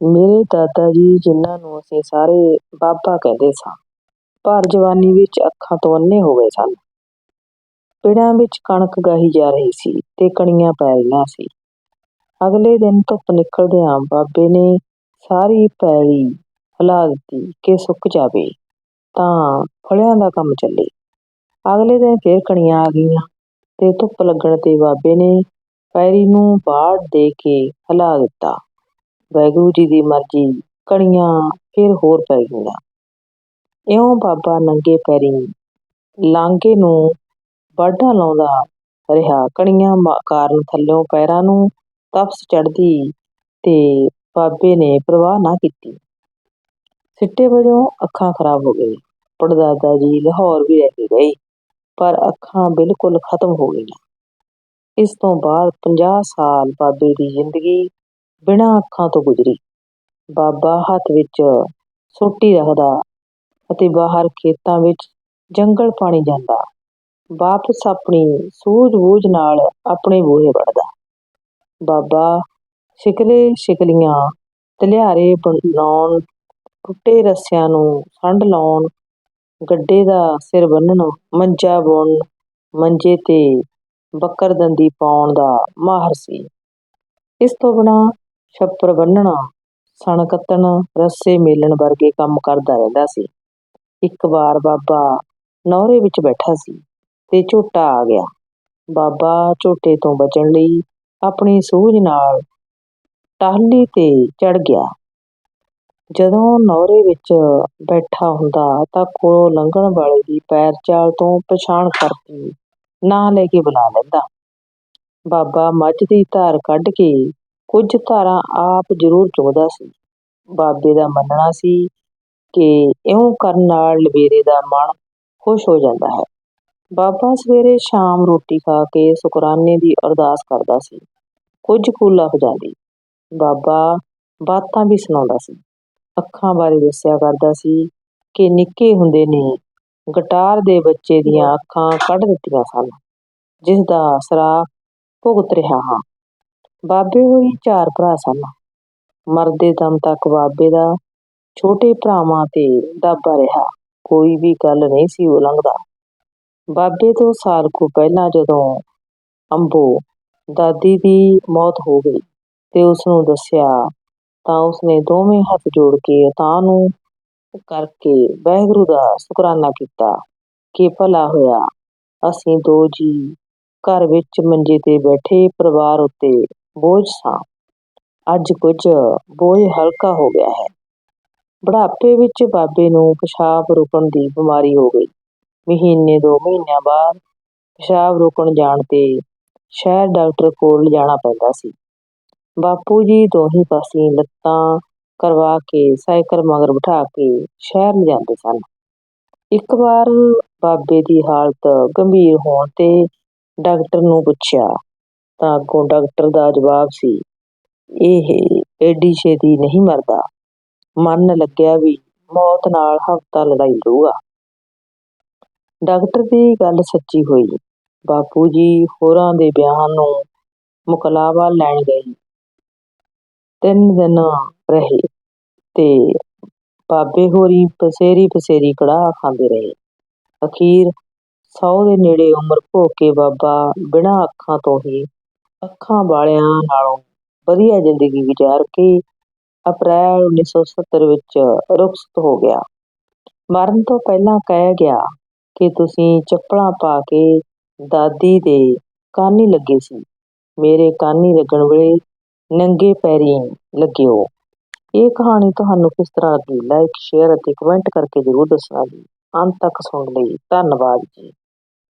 ਮੇਰੇ ਦਾਦਾ ਜੀ, ਜਿਨ੍ਹਾਂ ਨੂੰ ਅਸੀਂ ਸਾਰੇ ਬਾਬਾ ਕਹਿੰਦੇ ਸਾਂ ਭਰ ਜਵਾਨੀ ਵਿੱਚ ਅੱਖਾਂ ਤੋਂ ਅੰਨ੍ਹੇ ਹੋ ਗਏ ਸਨ। ਪਿੜਾਂ ਵਿੱਚ ਕਣਕ ਗਾਹੀ ਜਾ ਰਹੀ ਸੀ ਤੇ ਕਣੀਆਂ ਪੈ ਰਹੀਆਂ ਸੀ। ਅਗਲੇ ਦਿਨ ਧੁੱਪ ਨਿਕਲਦਿਆਂ ਬਾਬੇ ਨੇ ਸਾਰੀ ਪੈਲੀ ਹਿਲਾ ਦਿੱਤੀ ਕਿ ਸੁੱਕ ਜਾਵੇ, ਤਾਂ ਫਲਿਆਂ ਦਾ ਕੰਮ ਚੱਲੇ। ਅਗਲੇ ਦਿਨ ਫੇਰ ਕਣੀਆਂ ਆ ਗਈਆਂ ਤੇ ਧੁੱਪ ਲੱਗਣ ਤੇ ਬਾਬੇ ਨੇ ਪੈਰੀ ਨੂੰ ਬਾੜ ਦੇ ਕੇ ਹਿਲਾ ਦਿੱਤਾ। ਵਾਹਿਗੁਰੂ ਜੀ ਦੀ ਮਰਜ਼ੀ, ਕਣੀਆਂ ਫਿਰ ਹੋਰ ਪੈ ਗਈਆਂ। ਇਉਂ ਬਾਬਾ ਨੰਗੇ ਪੈਰੀ ਲਾਂਗੇ ਨੂੰ ਵਾਢਾਂ ਲਾਉਂਦਾ ਰਿਹਾ। ਕਣੀਆਂ ਕਾਰਨ ਥੱਲਿਓਂ ਪੈਰਾਂ ਨੂੰ ਤਪਸ ਚੜ੍ਹਦੀ ਤੇ ਬਾਬੇ ਨੇ ਪ੍ਰਵਾਹ ਨਾ ਕੀਤੀ। ਸਿੱਟੇ ਵਜੋਂ ਅੱਖਾਂ ਖਰਾਬ ਹੋ ਗਈ ਪੜਦਾਦਾ ਜੀ ਲਾਹੌਰ ਵੀ ਰਹਿ ਕੇ ਗਏ, ਪਰ ਅੱਖਾਂ ਬਿਲਕੁਲ ਖਤਮ ਹੋ ਗਈਆਂ। ਇਸ ਤੋਂ ਬਾਅਦ 50 ਸਾਲ ਬਾਬੇ ਦੀ ਜ਼ਿੰਦਗੀ ਬਿਨਾਂ ਅੱਖਾਂ ਤੋਂ ਗੁਜ਼ਰੀ। ਬਾਬਾ ਹੱਥ ਵਿੱਚ ਸੋਟੀ ਰੱਖਦਾ ਅਤੇ ਬਾਹਰ ਖੇਤਾਂ ਵਿੱਚ ਜੰਗਲ ਪਾਣੀ ਜਾਂਦਾ। ਵਾਪਸ ਆਪਣੀ ਸੂਝ-ਬੂਝ ਨਾਲ ਆਪਣੇ ਬੂਹੇ ਵੜਦਾ ਬਾਬਾ ਸ਼ਿਕਲੇ ਸ਼ਿਕਲੀਆਂ, ਤਲਿਆਰੇ ਬਣਾਉਣ ਟੁੱਟੇ ਰੱਸਿਆਂ ਨੂੰ ਸੰਡ ਲਾਉਣ, ਗੱਡੇ ਦਾ ਸਿਰ ਬੰਨਣ ਮੰਜਾ ਬੁਣਨ, ਮੰਜੇ ਤੇ ਬੱਕਰਦੰਦੀ ਪਾਉਣ ਦਾ ਮਾਹਰ ਸੀ। ਇਸ ਤੋਂ ਬਿਨਾਂ ਛੱਪਰ ਬੰਨਣਾ ਸਣ ਕੱਤਣ, ਰੱਸੇ ਮੇਲਣ ਵਰਗੇ ਕੰਮ ਕਰਦਾ ਰਹਿੰਦਾ ਸੀ। ਇੱਕ ਵਾਰ ਬਾਬਾ ਨੌਰੇ ਵਿੱਚ ਬੈਠਾ ਸੀ ਤੇ ਝੋਟਾ ਆ ਗਿਆ। ਬਾਬਾ ਝੋਟੇ ਤੋਂ ਬਚਣ ਲਈ ਆਪਣੀ ਸੂਝ ਨਾਲ ਟਾਹਲੀ ਤੇ ਚੜ ਗਿਆ। ਜਦੋਂ ਨੌਰੇ ਵਿੱਚ ਬੈਠਾ ਹੁੰਦਾ ਤਾਂ ਕੋਲੋਂ ਲੰਘਣ ਵਾਲੇ ਦੀ ਪੈਰ ਚਾਲ ਤੋਂ ਪਛਾਣ ਕਰਕੇ ਨਾਂ ਲੈ ਕੇ ਬੁਲਾ ਲੈਂਦਾ। ਬਾਬਾ ਮੱਝ ਦੀ ਧਾਰ ਕੱਢ ਕੇ ਕੁਝ ਧਾਰਾਂ ਆਪ ਜ਼ਰੂਰ ਚੁੰਗਦਾ ਸੀ। ਬਾਬੇ ਦਾ ਮੰਨਣਾ ਸੀ ਕਿ ਇਉਂ ਕਰਨ ਨਾਲ ਲਵੇਰੇ ਦਾ ਮਨ ਖੁਸ਼ ਹੋ ਜਾਂਦਾ ਹੈ। ਬਾਬਾ ਸਵੇਰੇ ਸ਼ਾਮ ਰੋਟੀ ਖਾ ਕੇ ਸ਼ੁਕਰਾਨੇ ਦੀ ਅਰਦਾਸ ਕਰਦਾ ਸੀ। ਕੁਝ ਕੁ ਲੱਗ ਜਾਂਦੀ। ਬਾਬਾ ਬਾਤਾਂ ਵੀ ਸੁਣਾਉਂਦਾ ਸੀ। ਅੱਖਾਂ ਬਾਰੇ ਦੱਸਿਆ ਕਰਦਾ ਸੀ ਕਿ ਨਿੱਕੇ ਹੁੰਦੇ ਨੇ ਗਟਾਰ ਦੇ ਬੱਚੇ ਦੀਆਂ ਅੱਖਾਂ ਕੱਢ ਦਿੱਤੀਆਂ ਸਨ ਜਿਸਦਾ ਸਰਾਪ ਭੁਗਤ ਰਿਹਾ ਹਾਂ। ਬਾਬੇ ਹੋਈ ਚਾਰ ਭਰਾ ਸਨ। ਮਰਦੇ ਦਮ ਤੱਕ ਬਾਬੇ ਦਾ ਛੋਟੇ ਭਰਾਵਾਂ ਤੇ ਦਾਬਾ ਰਿਹਾ। ਕੋਈ ਵੀ ਗੱਲ ਨਹੀਂ ਸੀ ਉਹ ਲੰਘਦਾ। ਬਾਬੇ ਤੋਂ ਸਾਲ ਕੁ ਪਹਿਲਾਂ ਜਦੋਂ ਅੰਬੋ ਦਾਦੀ ਦੀ ਮੌਤ ਹੋ ਗਈ ਤੇ ਉਸ ਨੂੰ ਦੱਸਿਆ, ਤਾਂ ਉਸਨੇ ਦੋਵੇਂ ਹੱਥ ਜੋੜ ਕੇ ਤਾਂ ਨੂੰ ਕਰਕੇ ਵਾਹਿਗੁਰੂ ਦਾ ਸ਼ੁਕਰਾਨਾ ਕੀਤਾ ਕਿ ਭਲਾ ਹੋਇਆ। ਅਸੀਂ ਦੋ ਜੀ ਘਰ ਵਿੱਚ ਮੰਜੇ ਤੇ ਬੈਠੇ ਪਰਿਵਾਰ ਉੱਤੇ ਬੋਝ ਸਾਂ। ਅੱਜ ਕੁਝ ਬੋਝ ਹਲਕਾ ਹੋ ਗਿਆ ਹੈ। ਬੁਢਾਪੇ ਵਿੱਚ ਬਾਬੇ ਨੂੰ ਪਿਸ਼ਾਬ ਰੁਕਣ ਦੀ ਬਿਮਾਰੀ ਹੋ ਗਈ। ਮਹੀਨੇ ਦੋ ਮਹੀਨਿਆਂ ਬਾਅਦ ਪਿਸ਼ਾਬ ਰੁਕਣ ਜਾਣ ਤੇ ਸ਼ਹਿਰ ਡਾਕਟਰ ਕੋਲ ਲਿਜਾਣਾ ਪੈਂਦਾ ਸੀ। ਬਾਪੂ ਜੀ ਦੋਹੀਂ ਪਾਸੇ ਲੱਤਾਂ ਕਰਵਾ ਕੇ ਸਾਈਕਲ ਮਗਰ ਬਿਠਾ ਕੇ ਸ਼ਹਿਰ ਲਿਜਾਂਦੇ ਸਨ। ਇੱਕ ਵਾਰ ਬਾਬੇ ਦੀ ਹਾਲਤ ਗੰਭੀਰ ਹੋਣ ਤੇ ਡਾਕਟਰ ਨੂੰ ਪੁੱਛਿਆ ਤਾਂ ਅੱਗੋਂ ਡਾਕਟਰ ਦਾ ਜਵਾਬ ਸੀ, ਇਹ ਏਡੀ ਛੇਤੀ ਨਹੀਂ ਮਰਦਾ। ਮਨ ਲੱਗਿਆ ਵੀ ਮੌਤ ਨਾਲ ਹਫਤਾ ਲੜਾਈ ਲਊਗਾ। ਡਾਕਟਰ ਦੀ ਗੱਲ ਸੱਚੀ ਹੋਈ। ਬਾਪੂ ਜੀ ਹੋਰਾਂ ਦੇ ਵਿਆਹ ਨੂੰ ਮੁਕਲਾਵਾ ਲੈਣ ਗਏ। ਤਿੰਨ ਦਿਨ ਰਹੇ ਤੇ ਬਾਬੇ ਹੋਰੀ ਪਸੇਰੀ ਪਸੇਰੀ ਕੜਾਹ ਖਾਂਦੇ ਰਹੇ। ਅਖੀਰ ਸੌ ਦੇ ਨੇੜੇ ਉਮਰ ਭੋਗ ਕੇ ਬਾਬਾ ਬਿਨਾਂ ਅੱਖਾਂ ਤੋਂ ਹੀ ਅੱਖਾਂ ਵਾਲਿਆਂ ਨਾਲੋਂ ਵਧੀਆ ਜ਼ਿੰਦਗੀ ਗੁਜ਼ਾਰ ਕੇ ਅਪ੍ਰੈਲ 1970 ਵਿੱਚ ਰੁਖਸਤ ਹੋ ਗਿਆ। ਮਰਨ ਤੋਂ ਪਹਿਲਾਂ ਕਹਿ ਗਿਆ ਕਿ ਤੁਸੀਂ ਚੱਪਲਾਂ ਪਾ ਕੇ ਦਾਦੀ ਦੇ ਕਾਨੀ ਲੱਗੇ ਸੀ। ਮੇਰੇ ਕਾਨੀ ਲੱਗਣ ਵੇਲੇ ਨੰਗੇ ਪੈਰੀ ਲੱਗਿਓ। ਇਹ ਕਹਾਣੀ ਤੁਹਾਨੂੰ ਕਿਸ ਤਰ੍ਹਾਂ ਲੱਗੀ? ਲਾਈਕ ਸ਼ੇਅਰ ਅਤੇ ਕਮੈਂਟ ਕਰਕੇ ਜ਼ਰੂਰ ਦੱਸਣਾ ਜੀ। ਅੰਤ ਤੱਕ ਸੁਣਨ ਲਈ। ਧੰਨਵਾਦ ਜੀ।